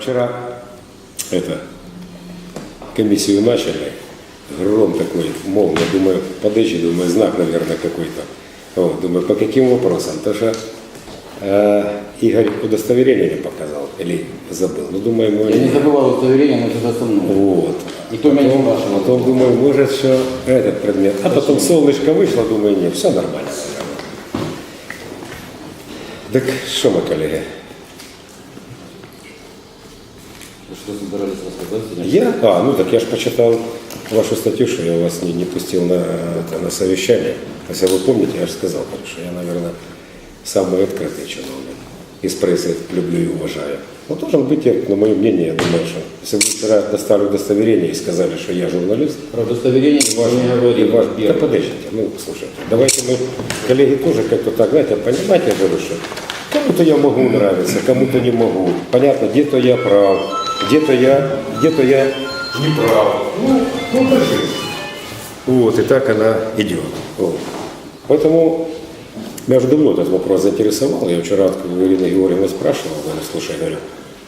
Вчера это, комиссию начали, гром такой, молния, думаю, подожди, думаю, знак, наверное, какой-то. Вот, думаю, по каким вопросам? Потому что э, Игорь удостоверение не показал или забыл. Ну, думаю, мы... Я не забывал удостоверение, но это со мной. Вот. Никто меня не Потом, спрашивал. потом думаю, может, что этот предмет. А потом солнышко вышло, думаю, нет, все нормально. Так что мы, коллеги? Собирались рассказать сегодня? Я? А, ну так я же почитал вашу статью, что я вас не, не пустил на, на совещание. Если вы помните, я же сказал, что я, наверное, самый открытый чиновник. Из прессы люблю и уважаю. Но должен быть, на мое мнение, я думаю, что если вы вчера достали удостоверение и сказали, что я журналист, Про удостоверение и ваш, не и говорил. ваш, да подождите, ну слушайте, давайте мы, коллеги, тоже как-то так, знаете, понимать, я говорю, что кому-то я могу нравиться, кому-то не могу. Понятно, где-то я прав, где-то я, где-то я не прав. Ну, ну, это жизнь. Вот, и так она идет. Вот. Поэтому меня уже давно этот вопрос заинтересовал. Я вчера у Ирины Георгиевны спрашивал, говорю, слушай, я говорю,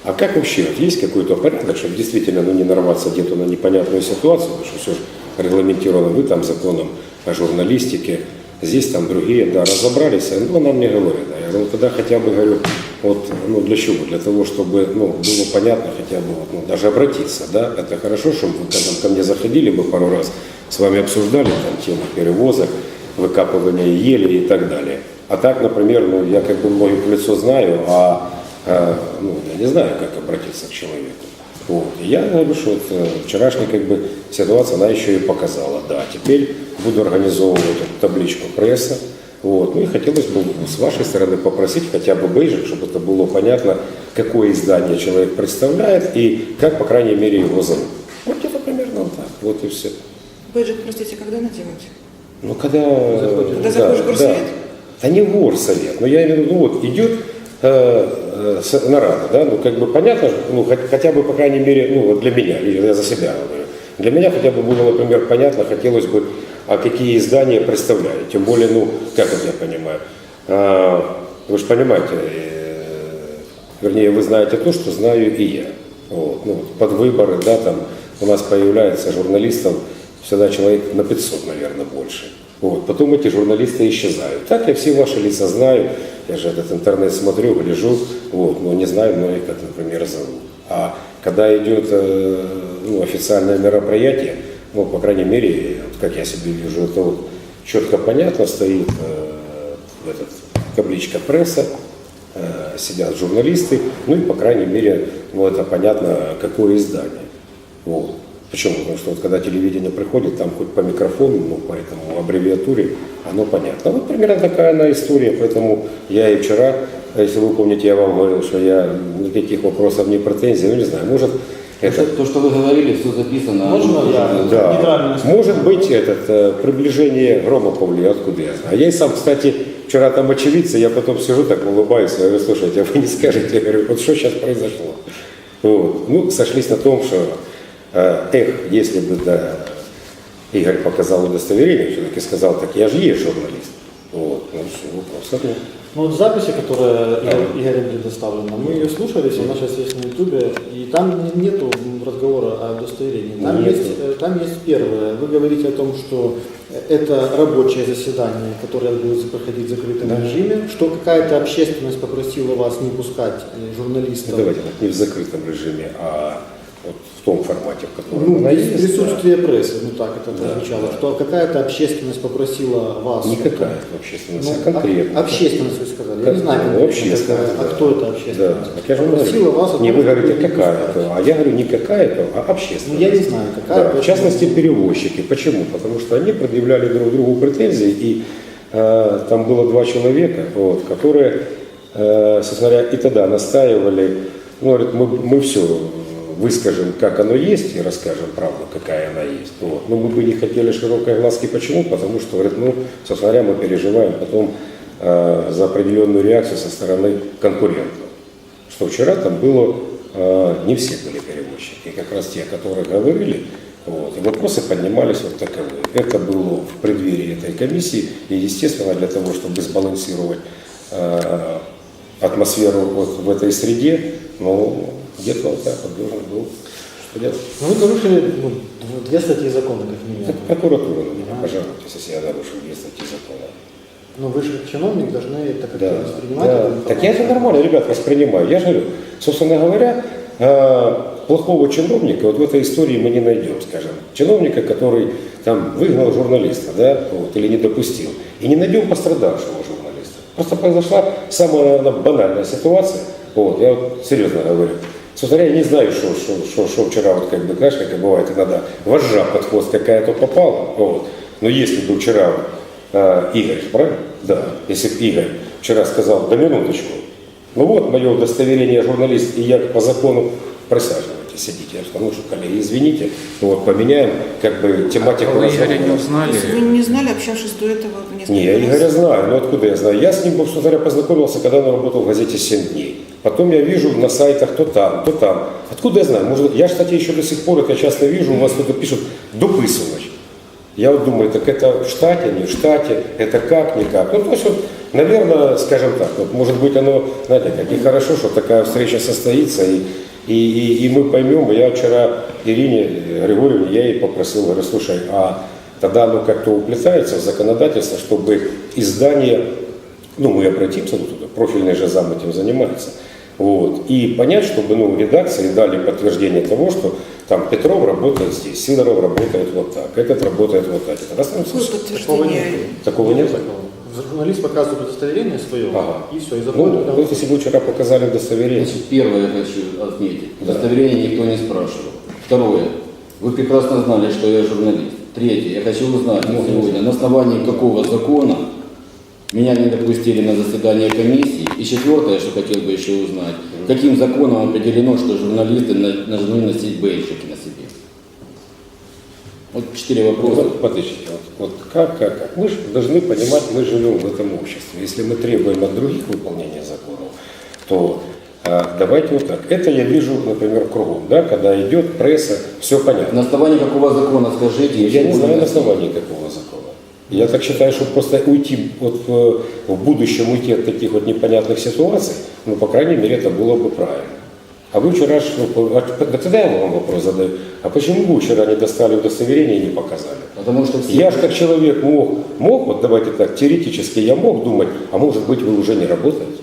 а как вообще, вот есть какой-то порядок, чтобы действительно ну, не нарваться где-то на непонятную ситуацию, потому что все же регламентировано, вы там законом о журналистике, здесь там другие, да, разобрались, ну, она мне говорит, да, я говорю, «Ну, тогда хотя бы, говорю, вот, ну, для чего? Для того, чтобы, ну, было понятно хотя бы, вот, ну, даже обратиться, да, это хорошо, чтобы вы когда ко мне заходили бы пару раз, с вами обсуждали там тему перевозок, выкапывания ели и так далее. А так, например, ну, я как бы многих лицо знаю, а э, ну, я не знаю, как обратиться к человеку. Вот. Я говорю, что вот, э, вчерашняя как бы, ситуация, она еще и показала. Да, теперь буду организовывать эту табличку пресса. Вот. Ну и хотелось бы с вашей стороны попросить хотя бы бейджик, чтобы это было понятно, какое издание человек представляет и как, по крайней мере, его зовут. Вот где-то примерно вот так. Вот и все. Бейджик, простите, когда наделать? Ну, когда... Когда заходишь в горсовет? Да не в горсовет, но я имею в виду, ну вот идет э, э, с- нарада, да, ну как бы понятно, ну хот- хотя бы, по крайней мере, ну вот для меня, я за себя говорю, для меня хотя бы было, например, понятно, хотелось бы, а какие издания представляют, тем более, ну, как это я понимаю, А, вы же понимаете, э, вернее, вы знаете то, что знаю и я. Вот, ну, под выборы, да, там у нас появляется журналистов всегда человек на 500, наверное, больше. Вот, потом эти журналисты исчезают. Так я все ваши лица знаю, я же этот интернет смотрю, гляжу, вот, но не знаю многих, как, например, зовут. А когда идет э, ну, официальное мероприятие, ну, по крайней мере, вот как я себе вижу, это вот четко понятно стоит э, этот, табличка пресса, э, сидят журналисты, ну и, по крайней мере, ну, это понятно, какое издание. Вот. Почему? Потому что вот когда телевидение приходит, там хоть по микрофону, ну, по этому аббревиатуре, оно понятно. Вот примерно такая она история, поэтому я и вчера, если вы помните, я вам говорил, что я никаких вопросов, ни претензий, ну, не знаю, может, это... То, что вы говорили, все записано. Можно я? Да, может быть, этот, э, приближение грома повлияет, откуда я знаю. Я и сам, кстати, вчера там очевидцы, я потом сижу так улыбаюсь, я говорю, слушайте, а вы не скажете, я говорю, вот что сейчас произошло? Вот. Ну, сошлись на том, что, э, эх, если бы да, Игорь показал удостоверение, все-таки сказал, так я же есть журналист. Вот, ну все, вопрос. Ну вот записи, которая Игорь- Игорем предоставлена, мы ее слушали, она сейчас есть на ютубе, и там не- нету разговора о удостоверении. Там Нету. есть, э, там есть первое. Вы говорите о том, что это рабочее заседание, которое будет проходить в закрытом режиме, что какая-то общественность попросила вас не пускать э, журналистов. Ну, давайте так, не в закрытом режиме, а вот в том формате, в котором Ну, она есть. да. присутствия прессы, ну так это Да, прозвучало, да. что какая-то общественность попросила вас. Никакая общественность, Ну, а конкретно. об- общественность вы сказали. Я не знаю, Ну, общественность, какая, да. а кто это Да, общественность? так я же Попросила говорю. вас не вы говорите не какая-то, а я говорю не какая-то, а Ну, общественность. я не знаю, какая. Да, в частности, перевозчики. Почему? Потому что они предъявляли друг другу претензии, и э, там было два человека, вот, которые, э, собственно говоря, и тогда настаивали, ну, говорят, мы, мы все выскажем, как оно есть, и расскажем правду, какая она есть. Вот. Но мы бы не хотели широкой глазки. Почему? Потому что, говорят, ну, собственно говоря, мы переживаем потом э, за определенную реакцию со стороны конкурентов. Что вчера там было, э, не все были перевозчики, как раз те, о которых говорили, вот, и вопросы поднимались вот таковые. Это было в преддверии этой комиссии, и, естественно, для того, чтобы сбалансировать э, атмосферу вот в этой среде, ну, где-то так вот должен был. Что делать? Ну, вы нарушили ну, дв- две статьи закона, как минимум. Это прокуратура меня, пожалуйтесь, если я нарушил две статьи закона. Но вы же чиновник должны это как-то Да, воспринимать. да. эту Так я это нормально, ребят, воспринимаю. Я же говорю, собственно говоря, э, плохого чиновника вот в этой истории мы не найдем, скажем. Чиновника, который там выгнал журналиста, да, вот, или не допустил. И не найдем пострадавшего журналиста. Просто произошла самая, наверное, банальная ситуация. Вот, я вот серьезно говорю. Собственно говоря, я не знаю, что, что, что, что вчера, вот как бы, знаешь, как бывает иногда, вожжа под хвост какая-то попала. Вот. Но если бы вчера э, Игорь, правильно? Да. Если бы Игорь вчера сказал, да минуточку, ну вот мое удостоверение журналист, и я по закону присаживайтесь, сидите. Я сказал, ну что, коллеги, извините, вот поменяем как бы тематику. А вы Игоря не узнали? есть вы не знали, общавшись до этого несколько Не, я? Игоря знаю, но откуда я знаю? Я с ним, собственно говоря, познакомился, когда он работал в газете «7 дней». Потом я вижу на сайтах то там, то там. Откуда я знаю? Может, я, кстати, еще до сих пор, это часто вижу, у вас кто-то пишет «дописывач». Я вот думаю, так это в штате, не в штате, это как, никак. Ну, то есть, вот, наверное, скажем так, вот, может быть, оно, знаете, как и хорошо, что такая встреча состоится, и, и, и, и мы поймем. Я вчера Ирине Григорьевне, я ей попросил, говорю, слушай, а тогда оно как-то уплетается в законодательство, чтобы издание, ну, мы обратимся ну, туда, профильный же зам этим занимается, вот, и понять, чтобы, ну, редакции дали подтверждение того, что там Петров работает здесь, Сидоров работает вот так, этот работает вот так. Это раз Какое смысл? Такого нет. подтверждение? Такого нет? Журналист показывает удостоверение свое, Ага. и все, и Ну, заходит. туда. вот если бы вчера показали удостоверение. Значит, первое я хочу отметить. Да. Удостоверение никто не спрашивал. Второе. Вы прекрасно знали, что я журналист. Третье. Я хочу узнать на сегодня, на основании какого закона меня не допустили на заседание комиссии. И четвертое, что хотел бы еще узнать, каким законом определено, что журналисты на- должны носить бейджики на себе. Вот четыре вопроса. Вот, подождите, вот, вот как, как, как? Мы же должны понимать, мы живем в этом обществе. Если мы требуем от других выполнения законов, то а, давайте вот так. Это я вижу, например, кругом, да, когда идет пресса, все понятно. На основании какого закона, скажите? Я не знаю на основании какого закона. Я так считаю, что просто уйти, вот, э, в будущем уйти от таких вот непонятных ситуаций, ну, по крайней мере, это было бы правильно. А вы вчера, ну, а да тогда я вам вопрос задаю, а почему вы вчера не достали удостоверение и не показали? Потому что все... Я же как человек мог, мог, вот давайте так, теоретически я мог думать, а может быть вы уже не работаете?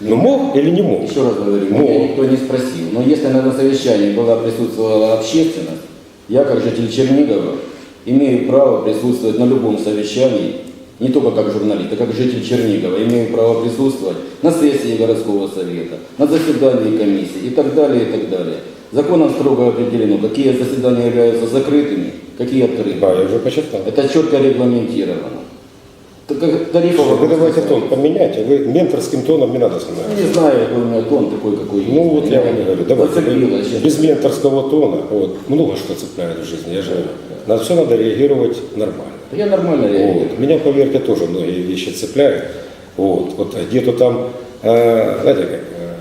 Ну мог или не мог? Еще раз говорю, Мог. меня никто не спросил. Но если на совещании была присутствовала общественность, я как житель Чернигова имею право присутствовать на любом совещании, не только как журналист, а как житель Чернигова, имею право присутствовать на сессии городского совета, на заседании комиссии и так далее, и так далее. Законом строго определено, какие заседания являются закрытыми, какие открытыми. Да, я уже почитал. Это четко регламентировано. Тарифов Вы давайте тон поменяйте, вы менторским тоном не надо со мной. Ну, Не знаю, какой у меня тон такой, какой есть. Ну вот я вам и говорю, давайте без менторского тона, вот, много что цепляет в жизни, я же говорю. На все надо реагировать нормально. Да Я нормально реагирую. Вот. Меня, поверьте, тоже многие вещи цепляют. Вот, вот где-то там, э, знаете как, э,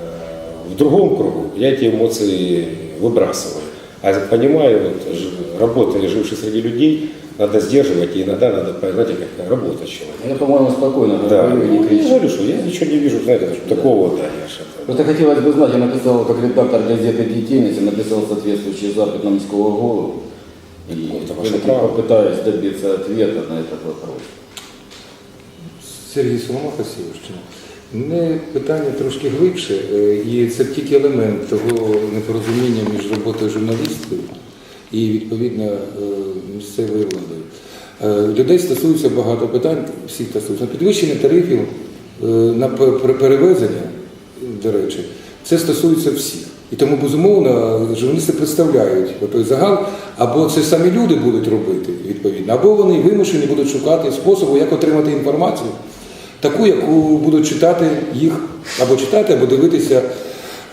в другом кругу я эти эмоции выбрасываю. А понимаю, вот, работая, живший среди людей, надо сдерживать, и иногда надо, знаете, как работать человек. Я, по-моему, спокойно Да, говорю не ну, я кричу. говорю, что я ничего не вижу, знаете, такого, да, я ж это- Просто хотелось бы знать, я написал, как редактор газеты «Деятельность», я написал соответствующий запит на міського голову. И Это ваше все-таки право. попытаюсь добиться ответа на этот вопрос. Сергій Соломаха Сіверщина. Мене питання трошки глибше, е, і це тільки елемент того непорозуміння між роботою журналістів і відповідно е, місцевою владою. Е, Людей стосується багато питань, всіх стосується. Підвищення тарифів е, на пе- пе- перевезення, до речі, це стосується всіх. І тому, безумовно, журналісти представляють той загал, або це самі люди будуть робити відповідно, або вони вимушені будуть шукати способу, як отримати інформацію, таку, яку будуть читати їх або читати, або дивитися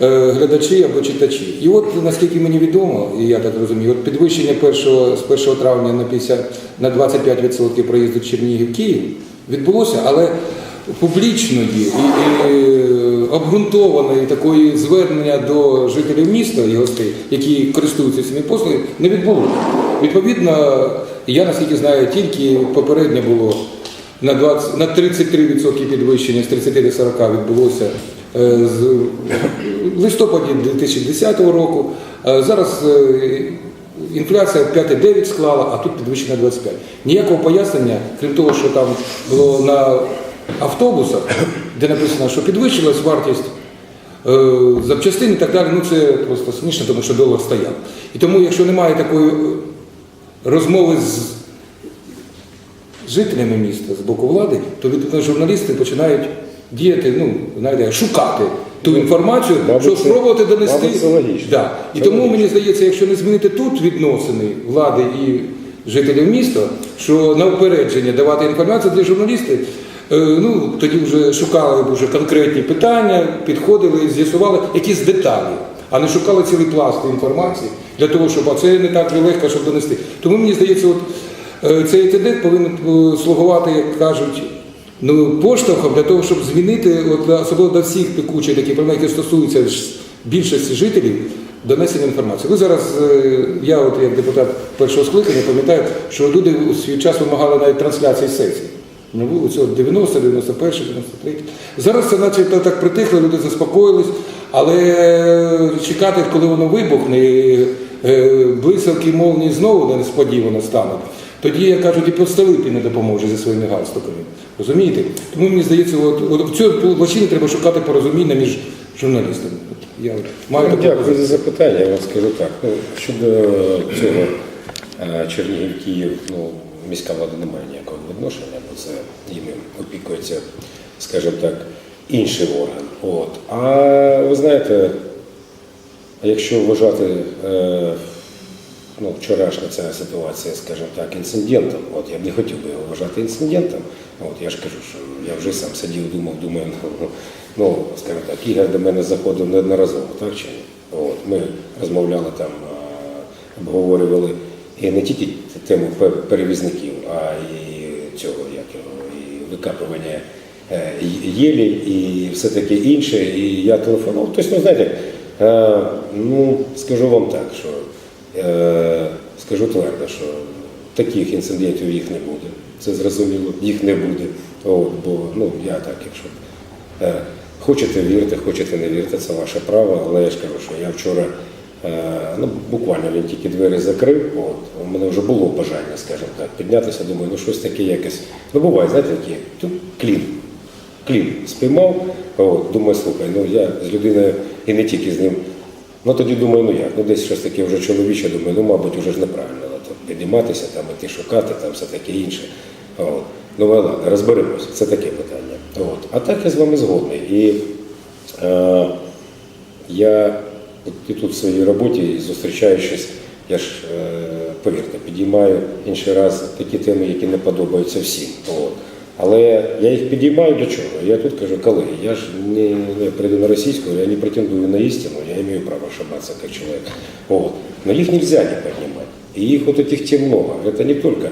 е, глядачі або читачі. І от наскільки мені відомо, і я так розумію, от підвищення першого, з 1 травня на 50, на 25% проїзду Чернігів-Київ відбулося, але публічної і, і обґрунтованої такої звернення до жителів міста і гостей, які користуються цими послугами, не відбулося. Відповідно, я наскільки знаю, тільки попередньо було на 20, на 33% підвищення з 30 до 40 відбулося е, з листопаді 2010 року. Е, Зараз е, інфляція 5,9 склала, а тут підвищена 25. Ніякого пояснення, крім того, що там було на автобусах, де написано, що підвищилась вартість е, запчастин і так далі, ну це просто смішно, тому що долар стояв. І тому, якщо немає такої е, розмови з жителями міста з боку влади, то відповідно журналісти починають діяти, ну, знаєте, шукати ту інформацію, щоб це- спробувати донести. це логічно. Да. І Це тому логічно. мені здається, якщо не змінити тут відносини влади і жителів міста, що на упередження давати інформацію для журналістів, ну тоді вже шукали вже конкретні питання, підходили, з'ясували якісь деталі, а не шукали цілий пласт інформації для того, щоб це не так легко, щоб донести. Тому мені здається, от е, цей інтернет повинен е, слугувати, як кажуть. Ну, поштовхом для того, щоб змінити, от, особливо до всіх пекучих такі проблеми, які стосуються більшості жителів, донесення інформації. Ви зараз, е, я от як депутат першого скликання, пам'ятаю, що люди у свій час вимагали навіть трансляції сесій. Не було цього 90, 91, 93. Зараз це наче так притихло, люди заспокоїлись, але чекати, коли воно вибухне, е, блискавки молнії знову несподівано стануть. Тоді, як кажуть, і Півстолипі не допоможе зі своїми галстуками. Розумієте? Тому мені здається, от, от в цьому площині треба шукати порозуміння між журналістами. От я маю Ну, Дякую за запитання. Я вам скажу так. Ну, щодо цього е, Чернігів Київ, ну, міська влада не має ніякого відношення, бо це їм опікується, скажімо так, інший орган. От. А ви знаєте, якщо вважати е, ну, вчорашня ця ситуація, скажімо так, інцидентом, от я б не хотів би його вважати інцидентом. От я ж кажу, що я вже сам сидів, думав, думаю, ну, ну скажімо так, Ігор до мене заходив неодноразово, так чи ні? От, ми розмовляли там, е, обговорювали і не тільки тему перевізників, а і викапування е, єлі і все таке інше. І я телефонував. Тобто, ну, знаєте, е, ну, скажу вам так, що Е, Скажу твердо, що таких інцидентів їх не буде. Це зрозуміло, їх не буде. От, бо ну, я так, якщо хочете вірте, хочете не вірте, це ваше право, але я ж кажу, що я вчора ну, буквально він тільки двері закрив. От, у мене вже було бажання, скажімо так, піднятися, думаю, ну щось таке якесь. Ну буває, знаєте, такі, тут клін. Клін спіймав, от, думаю, слухай, ну я з людиною і не тільки з ним. Ну тоді думаю, ну як, ну десь щось таке вже чоловіче, думаю, ну мабуть, вже ж неправильно то підійматися, там іти шукати, там все таке інше. От. Ну ладно, розберемося, це таке питання. От. А так я з вами згодний. І е, я от і тут в своїй роботі, зустрічаючись, я ж, е, повірте, підіймаю інший раз такі теми, які не подобаються всім. От. Але я їх підіймаю для чого? Я тут кажу, колеги, я ж не, не прийду на російську, я не претендую на истину, я имею право ошибаться как человек. Вот. Но их нельзя не поднимать. И их вот этих тем много. Это не только,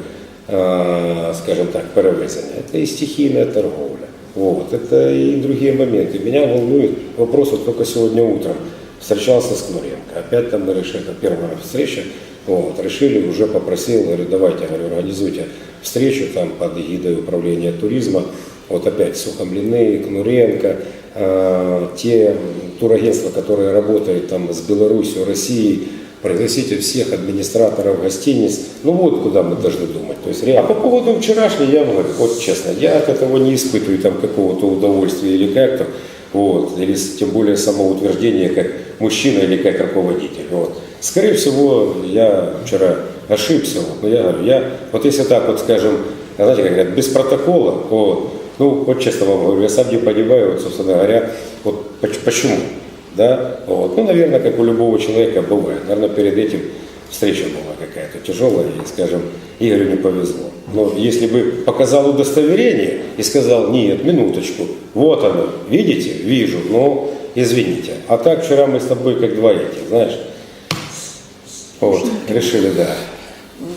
э, скажем так, перевезение, это и стихийная торговля. Вот. Это и другие моменты. Меня волнует вопрос, вот только сегодня утром Встречался с Кнуренко. Опять там мы решили, это первая встреча, вот, решили, уже попросил, говорю, давайте, говорю, организуйте встречу там под эгидой управления туризма. Вот опять Сухомлины, Кнуренко, э, те турагентства, которые работают там с Беларусью, Россией, пригласите всех администраторов гостиниц. Ну вот куда мы должны думать. То есть, реально. А по поводу вчерашней, я говорю, вот честно, я от этого не испытываю там какого-то удовольствия или как-то, вот, или тем более самоутверждения как мужчина или как руководитель. Вот. Скорее всего, я вчера ошибся. Вот, но я говорю, я, вот если так вот скажем, знаете, как говорят, без протокола, вот, ну, вот честно вам говорю, я сам не понимаю, вот, собственно говоря, вот поч- почему. Да? Вот. Ну, наверное, как у любого человека бывает. Наверное, перед этим встреча была какая-то тяжелая, и, скажем, Игорю не повезло. Но если бы показал удостоверение и сказал, нет, минуточку, вот оно, видите, вижу, но извините. А так вчера мы с тобой как два этих, знаешь, вот, решили, да.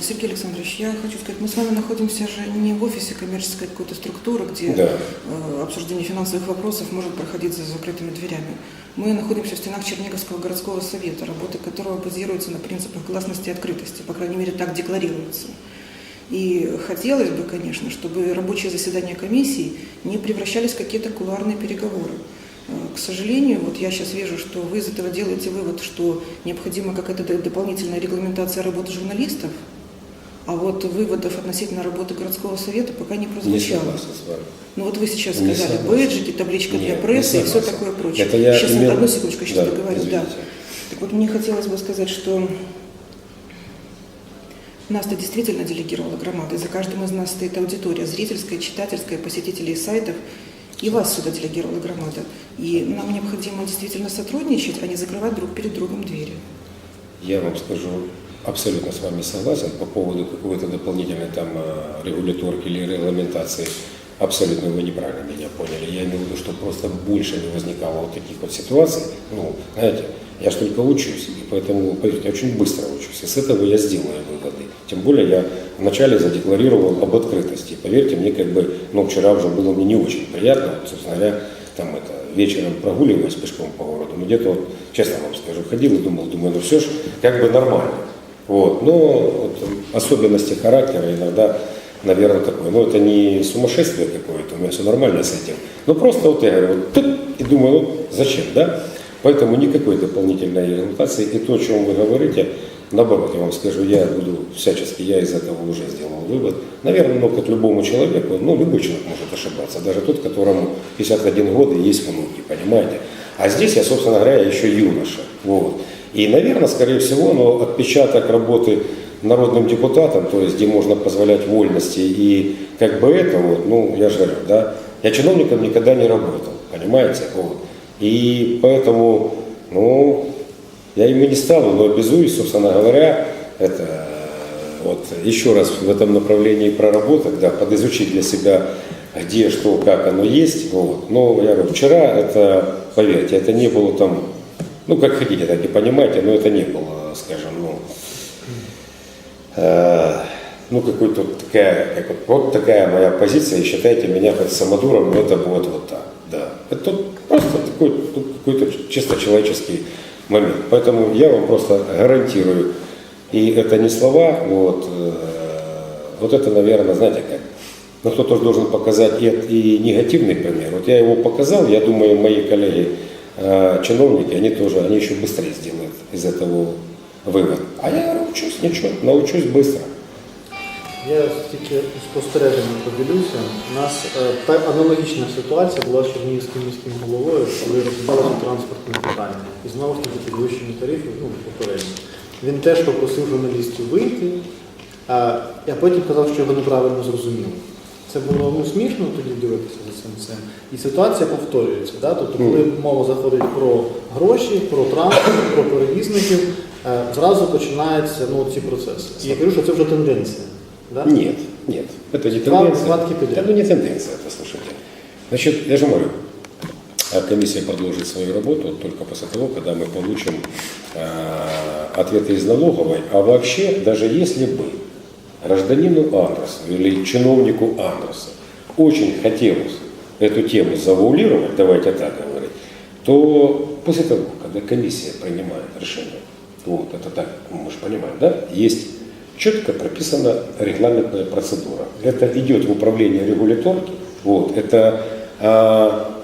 Сергей Александрович, я хочу сказать, мы с вами находимся же не в офисе коммерческой какой-то структуры, где Да. э, обсуждение финансовых вопросов может проходить за закрытыми дверями. Мы находимся в стенах Черниговского городского совета, работа которого базируется на принципах гласности и открытости, по крайней мере, так декларируется. И хотелось бы, конечно, чтобы рабочие заседания комиссии не превращались в какие-то кулуарные переговоры. Э, к сожалению, вот я сейчас вижу, что вы из этого делаете вывод, что необходима какая-то дополнительная регламентация работы журналистов, а вот выводов относительно работы городского совета пока не Не прозвучало. согласен с вами. Ну вот вы сейчас Не сказали, согласен. бейджики, табличка для Нет, прессы не и все такое прочее. Это я сейчас, имел- одну секундочку, сейчас Да, договорю. Да. Так вот, мне хотелось бы сказать, что нас-то действительно делегировала громада, и за каждым из нас стоит аудитория, зрительская, читательская, посетителей сайтов, и вас сюда делегировала громада. И нам необходимо действительно сотрудничать, а не закрывать друг перед другом двери. Я вам скажу, абсолютно с вами согласен по поводу какой-то дополнительной там э, регуляторки или регламентации. Абсолютно вы неправильно меня поняли. Я имею в виду, что просто больше не возникало вот таких вот ситуаций. Ну, знаете, я же только учусь, и поэтому, поверьте, я очень быстро учусь. И с этого я сделаю выводы. Тем более я вначале задекларировал об открытости. Поверьте, мне как бы, ну, вчера уже было мне не очень приятно, собственно говоря, там это, вечером прогуливаясь пешком по городу, ну где-то вот, честно вам скажу, ходил и думал, думаю, ну все ж как бы нормально. Вот. Но вот, особенности характера иногда, наверное, такое. Ну это не сумасшествие какое-то, у меня все нормально с этим. Ну просто вот я говорю, вот и думаю, ну зачем, да? Поэтому никакой дополнительной регламентации. И то, о чем вы говорите, наоборот, я вам скажу, я буду всячески, я из этого уже сделал вывод. Наверное, ну, как любому человеку, ну, любой человек может ошибаться, даже тот, которому 51 год и есть внуки, понимаете? А здесь я, собственно говоря, еще юноша. Вот. И, наверное, скорее всего, но отпечаток работы народным депутатом, то есть где можно позволять вольности и как бы это вот, ну, я же говорю, да, я чиновником никогда не работал, понимаете, вот. И поэтому, ну, я ими не стану, но обязуюсь, собственно говоря, это вот еще раз в этом направлении проработать, да, подизучить для себя, где, что, как оно есть. Вот. Но я говорю, вчера это, поверьте, это не было там, ну, как хотите, так и понимаете, но это не было, скажем, ну, э, ну, какой-то вот такая, как вот, такая моя позиция, и считайте меня хоть самодуром, но это будет вот так, да. Это ну, какой-то чисто человеческий момент. Поэтому я вам просто гарантирую, и это не слова, вот, э, вот это, наверное, знаете как, но кто-то же должен показать и, и негативный пример. Вот я его показал, я думаю, мои коллеги, э, чиновники, они тоже, они еще быстрее сделают из этого вывод. А я учусь, ничего, научусь быстро. Я тільки спостереженням поділюся. У нас е, та аналогічна ситуація була з Чернігівським міським головою, коли розглядалося транспортне питання. І знову ж таки підвищення тарифів, ну, попередньо. Він теж попросив журналістів вийти, а, а потім казав, що його неправильно зрозуміли. Це було ну, смішно тоді дивитися за цим всім. І ситуація повторюється. Да? Тобто, коли мова заходить про гроші, про транспорт, про перевізників, е, зразу починаються ну, ці процеси. І я кажу, що це вже тенденція. Да? Нет, нет, это не тенденция. два подряд. Да, ну не тенденция это, слушайте. Значит, я же говорю, а комиссия продолжит свою работу только после того, когда мы получим э, ответы из налоговой. А вообще, даже если бы гражданину Андресу или чиновнику Андреса очень хотелось эту тему завуалировать, давайте так говорить, то после того, когда комиссия принимает решение, вот это так, мы же понимаем, да, есть четко прописана регламентная процедура. Это идет в управление регуляторки, вот, это а,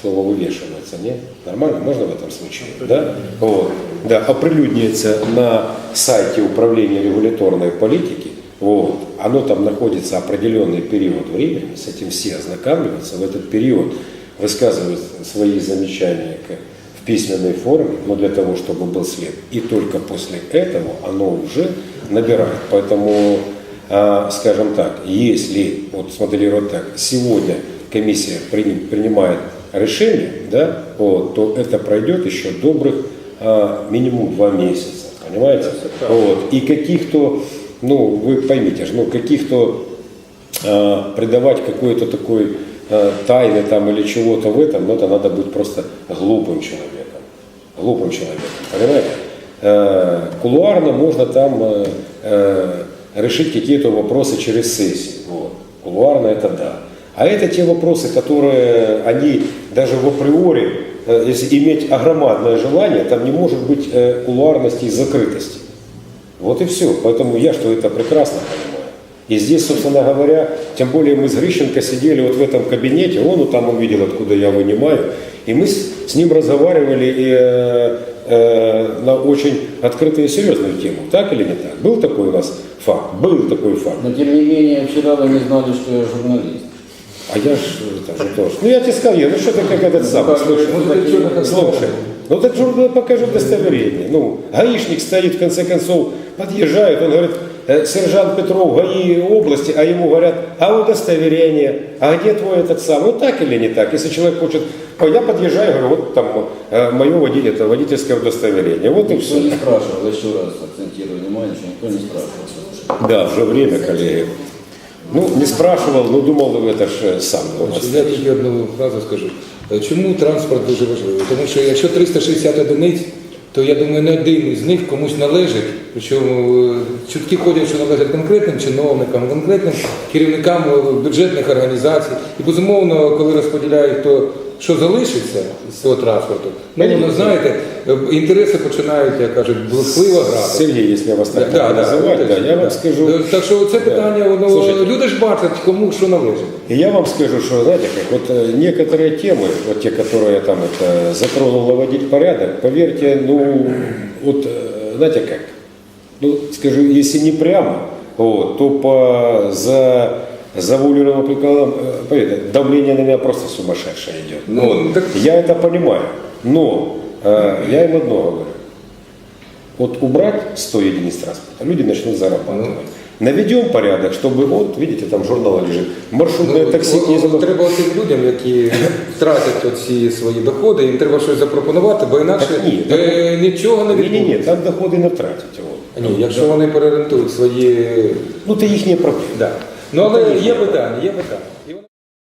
слово вывешивается, нет? Нормально, можно в этом случае, да? Вот, да, оприлюдняется на сайте управления регуляторной политики, вот, оно там находится определенный период времени, с этим все ознакомливаются, в этот период высказывают свои замечания к- в письменной форме, но для того, чтобы был след. И только после этого оно уже набирает. Поэтому, а, скажем так, если, вот смоделировать так, сегодня комиссия приним- принимает решение, да, вот, то это пройдет еще добрых а, минимум два месяца, понимаете? Вот. И каких-то, ну, вы поймите, ну, каких-то а, придавать какой-то такой тайны там или чего-то в этом, ну, это надо быть просто глупым человеком. Глупым человеком, понимаете? Э, кулуарно можно там э, э, решить какие-то вопросы через сессию. Вот. Кулуарно это да. А это те вопросы, которые они даже в априори, если иметь огромадное желание, там не может быть кулуарности и закрытости. Вот и все. Поэтому я что это прекрасно понимаю. И здесь, собственно говоря, тем более мы с Грищенко сидели вот в этом кабинете, он вот там увидел, откуда я вынимаю, и мы с ним разговаривали и, э, э, на очень открытую и серьезную тему. Так или не так? Был такой у нас факт? Был такой факт. Но тем не менее, вчера вы не знали, что я журналист. А я это же тоже. Ну я тебе сказал, я, ну что ты как этот самый, как, слушай, ну, чё так слушай. Ну так журнал покажи удостоверение. Ну, гаишник стоит, в конце концов, подъезжает, он говорит, «Э, сержант Петров, ГАИ области, а ему говорят, а удостоверение, а где твой этот самый? Ну так или не так? Если человек хочет, «Ой, я подъезжаю, говорю, вот там э, мое водитель, это водительское удостоверение. Вот и Никто все. не спрашивал, еще раз акцентирую внимание, что никто не спрашивал. Да, уже время, коллеги. Ну, не спрашивал, но думал, ну, это ж сам. ну, Значить, Я тільки одну фразу скажу. Чому транспорт дуже важливий? Тому що якщо 360 одиниць, то я думаю, не один із них комусь належить. Причому е, чутки ходять, що належать конкретним чиновникам, конкретним керівникам е, бюджетних організацій. І безумовно, коли розподіляють, то що залишиться з цього транспорту, ну, воно, знаєте, е, інтереси починають, як кажуть, блискливо грати. Сергей, если я вас так Да, да, называть, да, я вам скажу. Е, Так що це питання, воно Слушайте. люди ж бачать, кому що належить. И я вам скажу, что, знаете, как вот э, некоторые темы, вот те, которые я там это, затронул наводить порядок, поверьте, ну, вот, э, знаете как, ну, скажу, если не прямо, вот, то по за завуалированным приколом, э, поверьте, давление на меня просто сумасшедшее идет. Ну, Вот. так- Я это понимаю, но э, я им одно говорю. Вот убрать 100 единиц транспорта, люди начнут зарабатывать. Наведем порядок, чтобы, вот, видите, там журнал лежит, маршрутное Ну, такси о- не о- забыл. Треба цим людям, які втратять оці свої доходи, їм треба щось запропонувати, бо інакше Так ні, е, нічого не Не-не-не, відбудеться. там доходы не тратите. Вот. Ні, якщо вони переорієнтують свої. Ну, это их не проблема. Да. Ну але є питання, є питання.